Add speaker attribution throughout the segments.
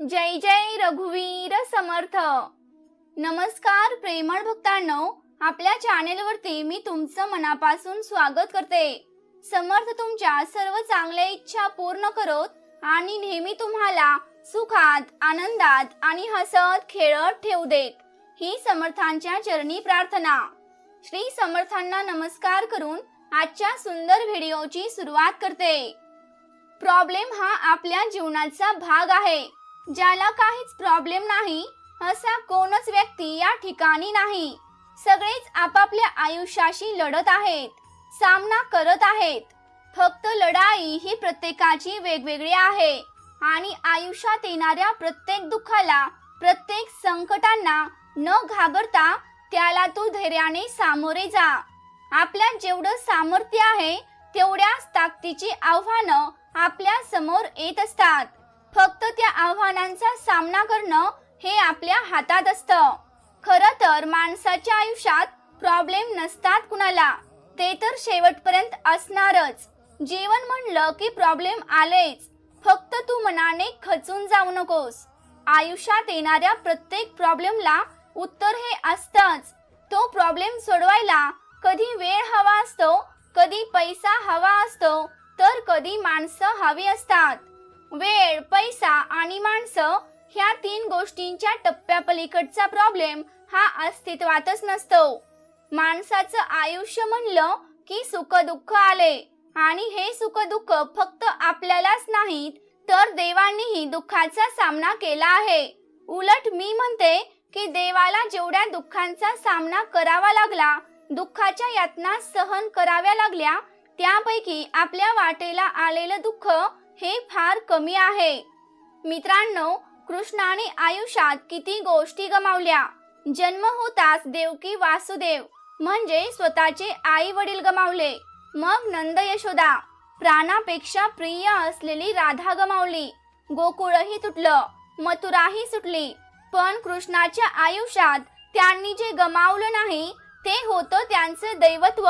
Speaker 1: जय जय रघुवीर समर्थ. नमस्कार प्रेमळ भक्तांनो आपल्या चॅनेलवरती मी तुमचं मनापासून स्वागत करते. समर्थ तुमच्या सर्व चांगल्या इच्छा पूर्ण करत आणि नेहमी तुम्हाला सुखात आनंदात आणि हसत खेळत ठेवू देत. ही समर्थांच्या चरणी प्रार्थना. श्री समर्थांना नमस्कार करून आजच्या सुंदर व्हिडिओची सुरुवात करते. प्रॉब्लेम हा आपल्या जीवनाचा भाग आहे. ज्याला काहीच प्रॉब्लेम नाही असा कोणच व्यक्ती या ठिकाणी नाही. सगळेच आपापल्या आयुष्याशी लढत आहेत सामना करत आहेत. फक्त लढाई ही प्रत्येकाची वेगवेगळी आहे आणि आयुष्यात येणाऱ्या प्रत्येक दुःखाला प्रत्येक संकटांना न घाबरता त्याला तू धैर्याने सामोरे जा. आपल्यात जेवढं सामर्थ्य आहे तेवढ्याच ताकदीची आव्हानं आपल्यासमोर येत असतात. फक्त त्या आव्हानांचा सामना करणं हे आपल्या हातात असतं. खरं तर माणसाच्या आयुष्यात प्रॉब्लेम नसतात कुणाला. ते तर शेवटपर्यंत असणारच. जीवन म्हणलं की प्रॉब्लेम आलेच. फक्त तू मनाने खचून जाऊ नकोस. आयुष्यात येणाऱ्या प्रत्येक प्रॉब्लेमला उत्तर हे असतंच. तो प्रॉब्लेम सोडवायला कधी वेळ हवा असतो कधी पैसा हवा असतो तर कधी माणसं हवी असतात. वेळ पैसा आणि माणसं ह्या तीन गोष्टींच्या टप्प्यापलीकडचा प्रॉब्लेम हा अस्तित्वातच नसतो. माणसाचं आयुष्य म्हणलं की सुख दुःख आले. आणि हे सुख दुःख फक्त आपल्यालाच नाहीत तर देवांनीही दुःखाचा सामना केला आहे. उलट मी म्हणते की देवाला जेवढ्या दुःखांचा सामना करावा लागला दुःखाच्या यातना सहन कराव्या लागल्या त्यापैकी आपल्या वाटेला आलेलं दुःख हे फार कमी आहे. मित्रांनो कृष्णाने आयुष्यात किती गोष्टी गमावल्या. जन्म होताच देवकी वासुदेव म्हणजे स्वतःचे आई वडील गमावले. मग नंद यशोदा प्राणापेक्षा प्रिय असलेली राधा गमावली. गोकुळही तुटलं मथुराही सुटली. पण कृष्णाच्या आयुष्यात त्यांनी जे गमावलं नाही ते होतं त्यांचं दैवत्व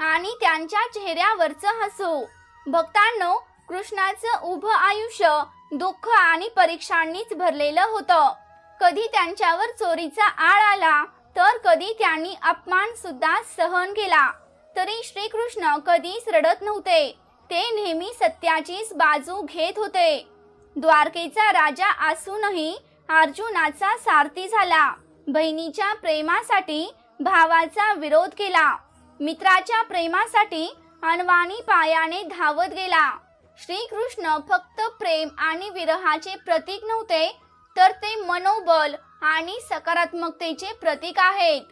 Speaker 1: आणि त्यांच्या चेहऱ्यावरचं हसू. भक्तांनो कृष्णाचं उभं आयुष्य दुःख आणि परीक्षांनीच भरलेलं होतं. कधी त्यांच्यावर चोरीचा आळ आला तर कधी त्यांनी अपमान सुद्धा सहन केला. तरी श्रीकृष्ण कधीच रडत नव्हते. ते नेहमी सत्याचीच बाजू घेत होते. द्वारकेचा राजा असूनही अर्जुनाचा सारथी झाला. बहिणीच्या प्रेमासाठी भावाचा विरोध केला. मित्राच्या प्रेमासाठी अनवाणी पायाने धावत गेला. श्रीकृष्ण फक्त प्रेम आणि विरहाचे प्रतीक नव्हते तर ते मनोबल आणि सकारात्मकतेचे प्रतीक आहेत.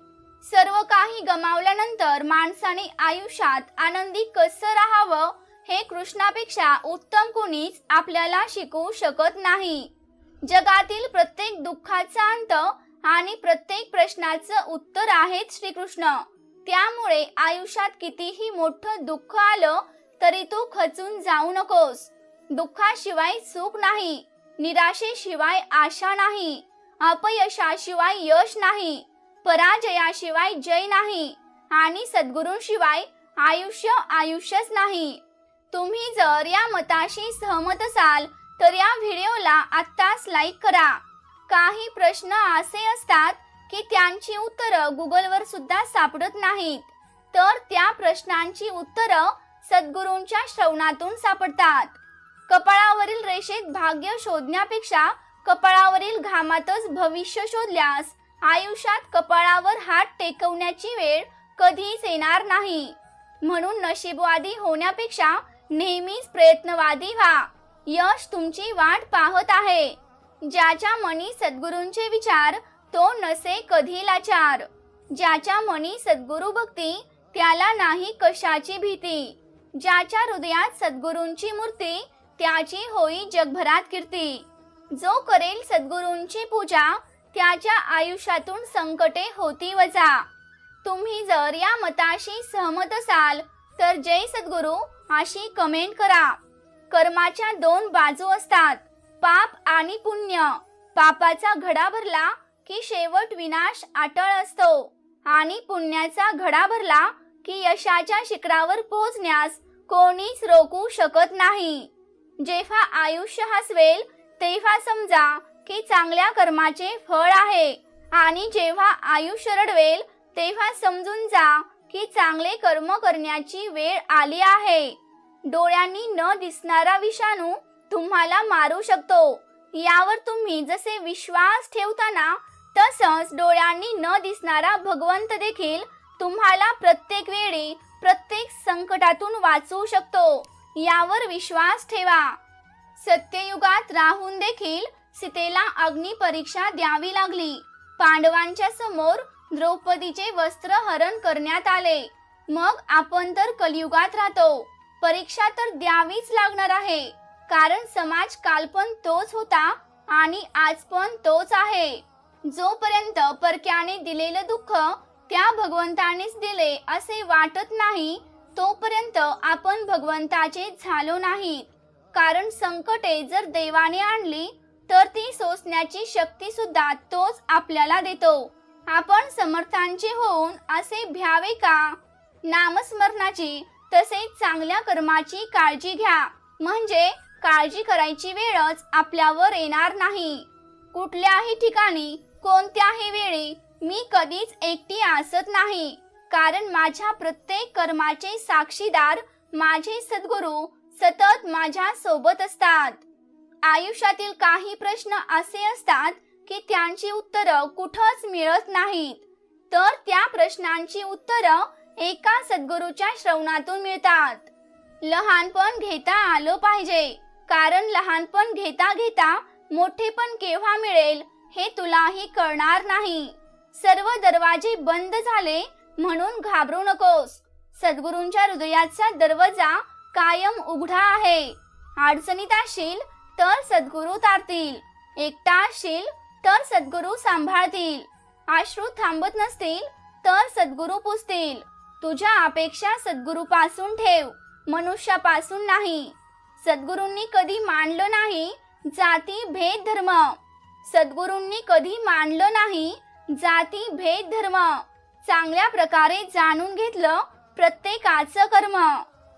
Speaker 1: सर्व काही गमावल्यानंतर माणसाने आयुष्यात आनंदी कसं राहावं हे कृष्णापेक्षा उत्तम कोणीच आपल्याला शिकवू शकत नाही. जगातील प्रत्येक दुःखाचा अंत आणि प्रत्येक प्रश्नाचं उत्तर आहेत श्रीकृष्ण. त्यामुळे आयुष्यात कितीही मोठं दुःख आलं तरी तू खचून जाऊ नकोस. दुःखाशिवाय सुख नाही निराशेशिवाय आशा नाही अपयशाशिवाय यश नाही पराजयाशिवाय जय नाही आणि सद्गुरूंशिवाय आयुष्य आयुष्यच नाही. तुम्ही जर या मताशी सहमत असाल तर या व्हिडिओला आत्ताच लाईक करा. काही प्रश्न असे असतात की त्यांची उत्तरं गुगलवर सुद्धा सापडत नाहीत. तर त्या प्रश्नांची उत्तरं सद्गुरूंच्या श्रवणातून सापडतात. कपाळावरील रेषेत भाग्य शोधण्यापेक्षा कपाळावरील घामातच भविष्य शोधल्यास आयुष्यात कपाळावर हात टेकवण्याची वेळ कधीच येणार नाही. म्हणून नशीबवादी होण्यापेक्षा नेहमीच प्रयत्नवादी व्हा. यश तुमची वाट पाहत आहे. ज्याच्या मनी सद्गुरूंचे विचार तो नसे कधी लाचार. ज्याच्या मनी सद्गुरू भक्ती त्याला नाही कशाची भीती. ज्याच्या हृदयात सद्गुरूंची मूर्ती त्याची होई जगभरात कीर्ती. जो करेल सद्गुरूंची पूजा त्याच्या आयुष्यातून संकटे होती वजा. तुम्ही जर या मताशी सहमत असाल तर जय सद्गुरू अशी कमेंट करा. कर्माच्या दोन बाजू असतात पाप आणि पुण्य. पापाचा घडा भरला की शेवट विनाश अटळ असतो. आणि पुण्याचा घडा भरला की यशाच्या शिखरावर पोहोचण्यास कोणीच रोखू शकत नाही. जेव्हा आयुष्य हसवेल तेव्हा समजा की चांगल्या कर्माचे फळ आहे. आणि जेव्हा आयुष्य रडवेल तेव्हा समजून जा की चांगले कर्म करण्याची वेळ आली आहे. डोळ्यांनी न दिसणारा विषाणू तुम्हाला मारू शकतो. यावर तुम्ही जसे विश्वास ठेवताना तसंच डोळ्यांनी न दिसणारा भगवंत देखील तुम्हाला प्रत्येक वेळी प्रत्येक संकटातून वाचवू शकतो. यावर विश्वास ठेवा. सत्ययुगात राहून देखील सीतेला अग्निपरीक्षा द्यावी लागली. पांडवांच्या समोर द्रौपदीचे वस्त्र हरण करण्यात आले. मग आपण तर कलियुगात राहतो. परीक्षा तर द्यावीच लागणार आहे. कारण समाज काल पण तोच होता आणि आज पण तोच आहे. जोपर्यंत परक्याने दिलेलं दुःख त्या भगवंतानेच दिले असे वाटत नाही तोपर्यंत आपण भगवंताचे झालो नाही. कारण संकटे जर देवाने आणली तर ती सोसण्याची शक्ती सुद्धा तोच आपल्याला देतो. आपण समर्थांचे होऊन असे भ्यावे का? नामस्मरणाची तसेच चांगल्या कर्माची काळजी घ्या. म्हणजे काळजी करायची वेळच आपल्यावर येणार नाही. कुठल्याही ठिकाणी कोणत्याही वेळी मी कधीच एकटी असत नाही. कारण माझ्या प्रत्येक कर्माचे साक्षीदार माझे सद्गुरू सतत माझ्या सोबत असतात. आयुष्यातील काही प्रश्न असे असतात की त्यांची उत्तरं कुठंच मिळत नाहीत. तर त्या प्रश्नांची उत्तरं एका सद्गुरूच्या श्रवणातून मिळतात. लहानपण घेता आलं पाहिजे. कारण लहानपण घेता घेता मोठेपण केव्हा मिळेल हे तुलाही कळणार नाही. सर्व दरवाजे बंद झाले म्हणून घाबरू नकोस. सद्गुरूंच्या हृदयाचा दरवाजा कायम उघडा आहे. अडचणीत असशील तर सद्गुरू तारतील. एकटा असशील तर सद्गुरू सांभाळतील. अश्रू थांबत नसतील तर सद्गुरू पुसतील. तुझ्या अपेक्षा सद्गुरूपासून ठेव मनुष्यापासून नाही. सद्गुरूंनी कधी मानलं नाही जाती भेद धर्म सद्गुरूंनी कधी मानलं नाही जाती भेद धर्म. चांगल्या प्रकारे जाणून घेतलं प्रत्येकाचं कर्म.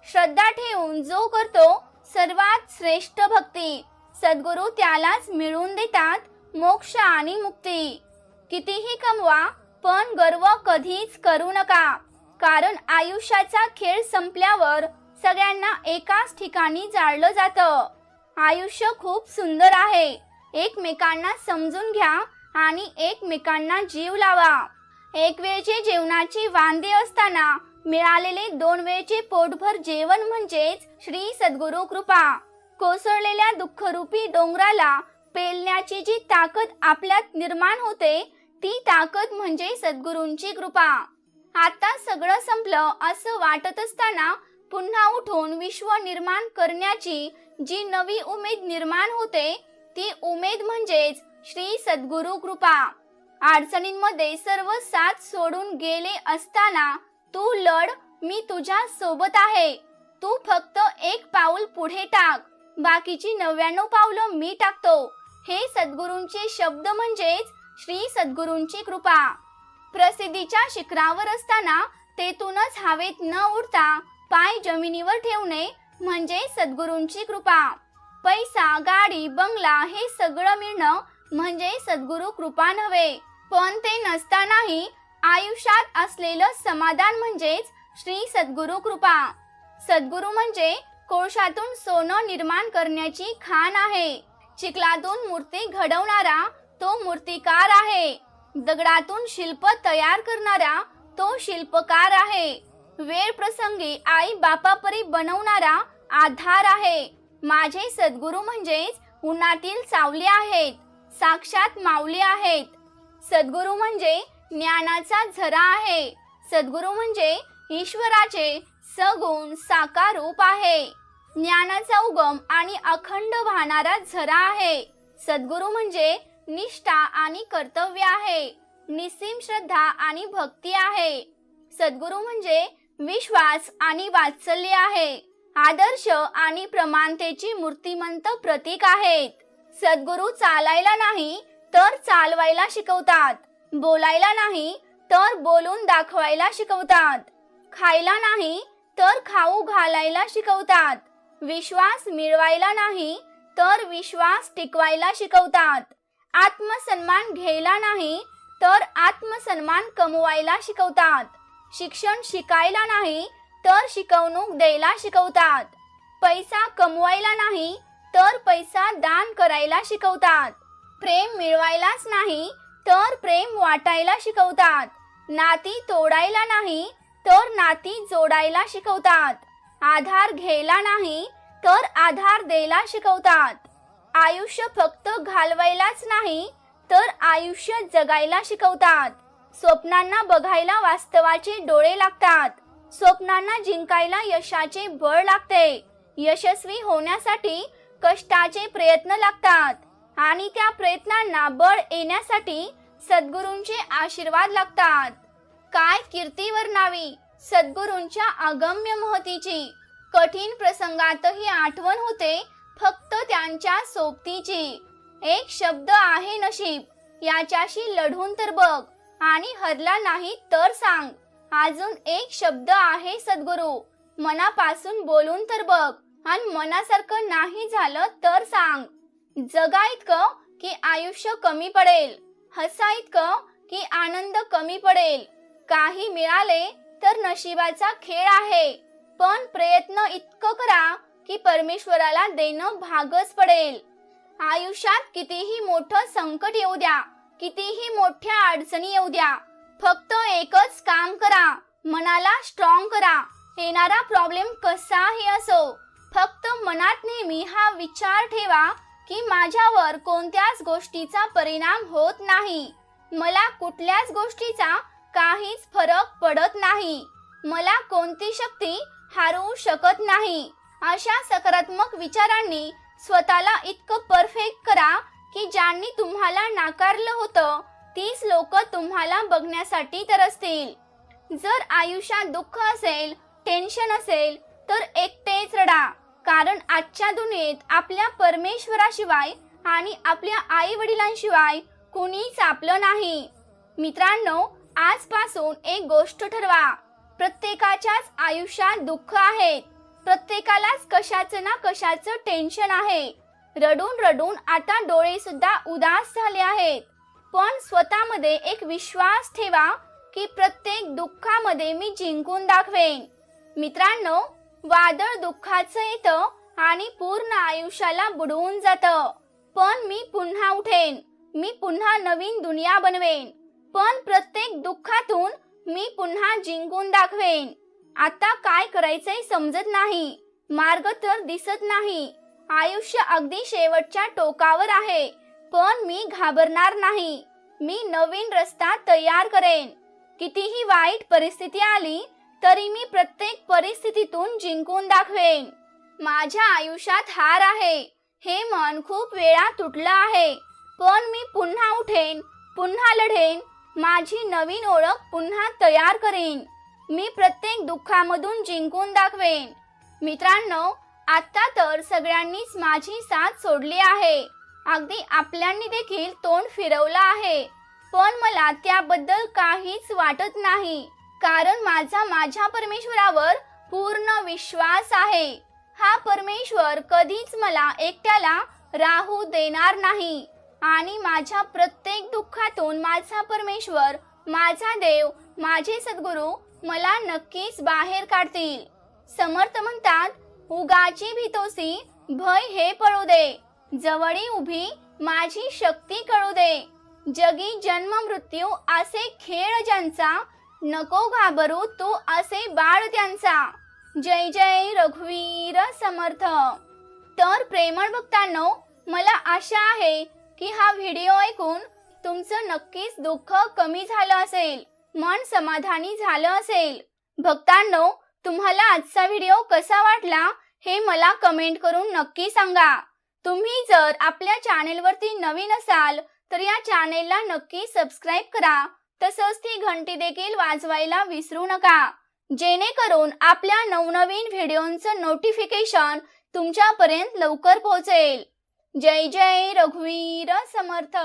Speaker 1: श्रद्धा ठेवून जो करतो सर्वात श्रेष्ठ भक्ती. सद्गुरू त्यालाच मिळवून देतात मोक्ष आणि मुक्ती. कितीही कमवा पण गर्व कधीच करू नका. कारण आयुष्याचा खेळ संपल्यावर सगळ्यांना एकाच ठिकाणी जाळलं जातं. आयुष्य खूप सुंदर आहे. एकमेकांना समजून घ्या आणि एकमेकांना जीव लावा. एक वेळचे जेवणाची वांदे असताना मिळालेले दोन वेळचे पोटभर जेवण म्हणजेच श्री सद्गुरु कृपा. कोसळलेल्या दुःखरूपी डोंगराला पेलण्याची जी ताकद आपल्यात निर्माण होते ती ताकद म्हणजे सद्गुरूंची कृपा. आता सगळं संपलं असं वाटत असताना पुन्हा उठून विश्व निर्माण करण्याची जी नवी उमेद निर्माण होते ती उमेद म्हणजेच श्री सद्गुरु कृपा. अडचणींमध्ये सर्व साथ सोडून गेले असताना तू लढ मी तुझ्या सोबत आहे. तू फक्त एक पाऊल पुढे टाक. बाकीची नव्याण्णव पावलं मी टाकतो. हे सद्गुरूंचे शब्द म्हणजेच श्री सद्गुरूंची कृपा. प्रसिद्धीच्या शिखरावर असताना तेथूनच हवेत न उडता पाय जमिनीवर ठेवणे म्हणजे सद्गुरूंची कृपा. पैसा गाडी बंगला हे सगळं मिळणं म्हणजे सद्गुरू कृपा नव्हे. पण ते नसतानाही आयुष्यात असलेलं समाधान म्हणजेच श्री सद्गुरू कृपा. सद्गुरू म्हणजे कोळशातून सोनं निर्माण करण्याची खाण आहे. चिखलातून मूर्ती घडवणारा तो मूर्तिकार आहे. दगडातून शिल्प तयार करणारा तो शिल्पकार आहे. वेळ प्रसंगी आई बापापरी बनवणारा आधार आहे. माझे सद्गुरू म्हणजेच उन्हातील सावली आहेत. साक्षात माऊली आहेत. सद्गुरू म्हणजे ज्ञानाचा झरा आहे. सद्गुरू म्हणजे ईश्वराचे सगुण साकार रूप आहे. ज्ञानाचा उगम आणि अखंड वाहणारा झरा आहे. सद्गुरू म्हणजे निष्ठा आणि कर्तव्य आहे. निसीम श्रद्धा आणि भक्ती आहे. सद्गुरू म्हणजे विश्वास आणि वात्सल्य आहे. आदर्श आणि प्रमाणतेची मूर्तिमंत प्रतीक आहेत. सद्गुरू चालायला नाही तर चालवायला शिकवतात. बोलायला नाही तर बोलून दाखवायला शिकवतात. खायला नाही तर खाऊ घालायला शिकवतात. विश्वास मिळवायला नाही तर विश्वास टिकवायला शिकवतात. आत्मसन्मान घ्यायला नाही तर आत्मसन्मान कमवायला शिकवतात. शिक्षण शिकायला नाही तर शिकवणूक द्यायला शिकवतात. पैसा कमवायला नाही तर पैसा दान करायला शिकवतात. प्रेम मिळवायलाच नाही तर प्रेम वाटायला शिकवतात. नाती तोडायला नाही तर नाती जोडायला शिकवतात. आधार घ्यायला नाही तर आधार द्यायला शिकवतात. आयुष्य फक्त घालवायलाच नाही तर आयुष्य जगायला शिकवतात. स्वप्नांना बघायला वास्तवाचे डोळे लागतात. स्वप्नांना जिंकायला यशाचे बळ लागते. यशस्वी होण्यासाठी कष्टाचे प्रयत्न लागतात आणि त्या प्रयत्नांना बळ येण्यासाठी सद्गुरूंचे आशीर्वाद लागतात. काय कीर्तीवर नावी सद्गुरूंच्या अगम्य महतीची. कठीण प्रसंगातही आठवण होते फक्त त्यांच्या सोबतीची. एक शब्द आहे नशीब याच्याशी लढून तर बघ. आणि हरला नाही तर सांग. अजून एक शब्द आहे सद्गुरू मनापासून बोलून तर बघ. आणि मनासारखं नाही झालं तर सांग. जगा इतकं की आयुष्य कमी पडेल. हसा इतकं की आनंद कमी पडेल. काही मिळाले तर नशिबाचा खेळ आहे. पण प्रयत्न इतकं करा की परमेश्वराला देणं भागच पडेल. आयुष्यात कितीही मोठं संकट येऊ द्या कितीही मोठ्या अडचणी येऊ द्या फक्त एकच काम करा मनाला स्ट्रॉंग करा. येणारा प्रॉब्लेम कसाही असो फक्त मनात नेहमी हा विचार ठेवा की माझ्यावर कोणत्याच गोष्टीचा परिणाम होत नाही. मला कुठल्याच गोष्टीचा काहीच फरक पडत नाही. मला कोणती शक्ती हारवू शकत नाही. अशा सकारात्मक विचारांनी स्वतःला इतकं परफेक्ट करा की ज्यांनी तुम्हाला नाकारलं होतं तीच लोक तुम्हाला बघण्यासाठी तर असतील जर आयुष्यात दुःख असेल टेन्शन असेल तर एकटेच रडा. कारण आजच्या दुनियेत आपल्या परमेश्वराशिवाय आणि आपल्या आई वडिलांशिवाय कुणीच आपलं नाही. मित्रांनो आजपासून एक गोष्ट ठरवा. प्रत्येकाच्याच आयुष्यात दुःख आहेत प्रत्येकालाच कशाचं ना कशाचं टेन्शन आहे. रडून रडून आता डोळे सुद्धा उदास झाले आहेत. पण स्वतःमध्ये एक विश्वास ठेवा की प्रत्येक दुःखामध्ये मी जिंकून दाखवेन. मित्रांनो वादळ दुःखाचं येतं आणि पूर्ण आयुष्याला बुडवून जातं. पण मी पुन्हा उठेन. मी पुन्हा नवीन दुनिया बनवेन. पण प्रत्येक दुःखातून मी पुन्हा जिंकून दाखवेन. आता काय करायचंय समजत नाही. मार्ग तर दिसत नाही. आयुष्य अगदी शेवटच्या टोकावर आहे. पण मी घाबरणार नाही. मी नवीन रस्ता तयार करेन. कितीही वाईट परिस्थिती आली तरी मी प्रत्येक परिस्थितीतून जिंकून दाखवेन. माझ्या आयुष्यात हार आहे. हे मन खूप वेळा तुटलं आहे. पण मी पुन्हा उठेन पुन्हा लढेन. माझी नवीन ओळख पुन्हा तयार करेन. मी प्रत्येक दुःखामधून जिंकून दाखवेन. मित्रांनो आता तर सगळ्यांनीच माझी साथ सोडली आहे. अगदी आपल्यांनी देखील तोंड फिरवलं आहे. पण मला त्याबद्दल काहीच वाटत नाही. कारण माझा माझ्या परमेश्वरावर पूर्ण विश्वास आहे. हा परमेश्वर कधीच मला एकट्याला राहू देणार नाही आणि माझ्या प्रत्येक दुःखातून माझा परमेश्वर माझा देव माझे सद्गुरू मला नक्कीच बाहेर काढतील. समर्थ म्हणतात उगाची भीतोसी भय हे पळू दे. जवळी उभी माझी शक्ती कळू दे. जगी जन्म मृत्यू असे खेळ ज्यांचा नको घाबरू तू असे बाळ त्यांचा. जय जय रघुवीर समर्थ. तर प्रेमळ भक्तांनो मला आशा आहे की हा व्हिडिओ ऐकून तुमचं नक्कीच दुःख कमी झालं असेल मन समाधानी झालं असेल. भक्तांनो तुम्हाला आजचा व्हिडिओ कसा वाटला हे मला कमेंट करून नक्की सांगा. तुम्ही जर आपल्या चॅनेलवरती नवीन असाल तर या चॅनेलला नक्की सबस्क्राईब करा. तसंच ती घंटी देखील वाजवायला विसरू नका. जेणेकरून आपल्या नवनवीन व्हिडिओंचं नोटिफिकेशन तुमच्यापर्यंत लवकर पोहोचेल. जय जय रघुवीर समर्थ.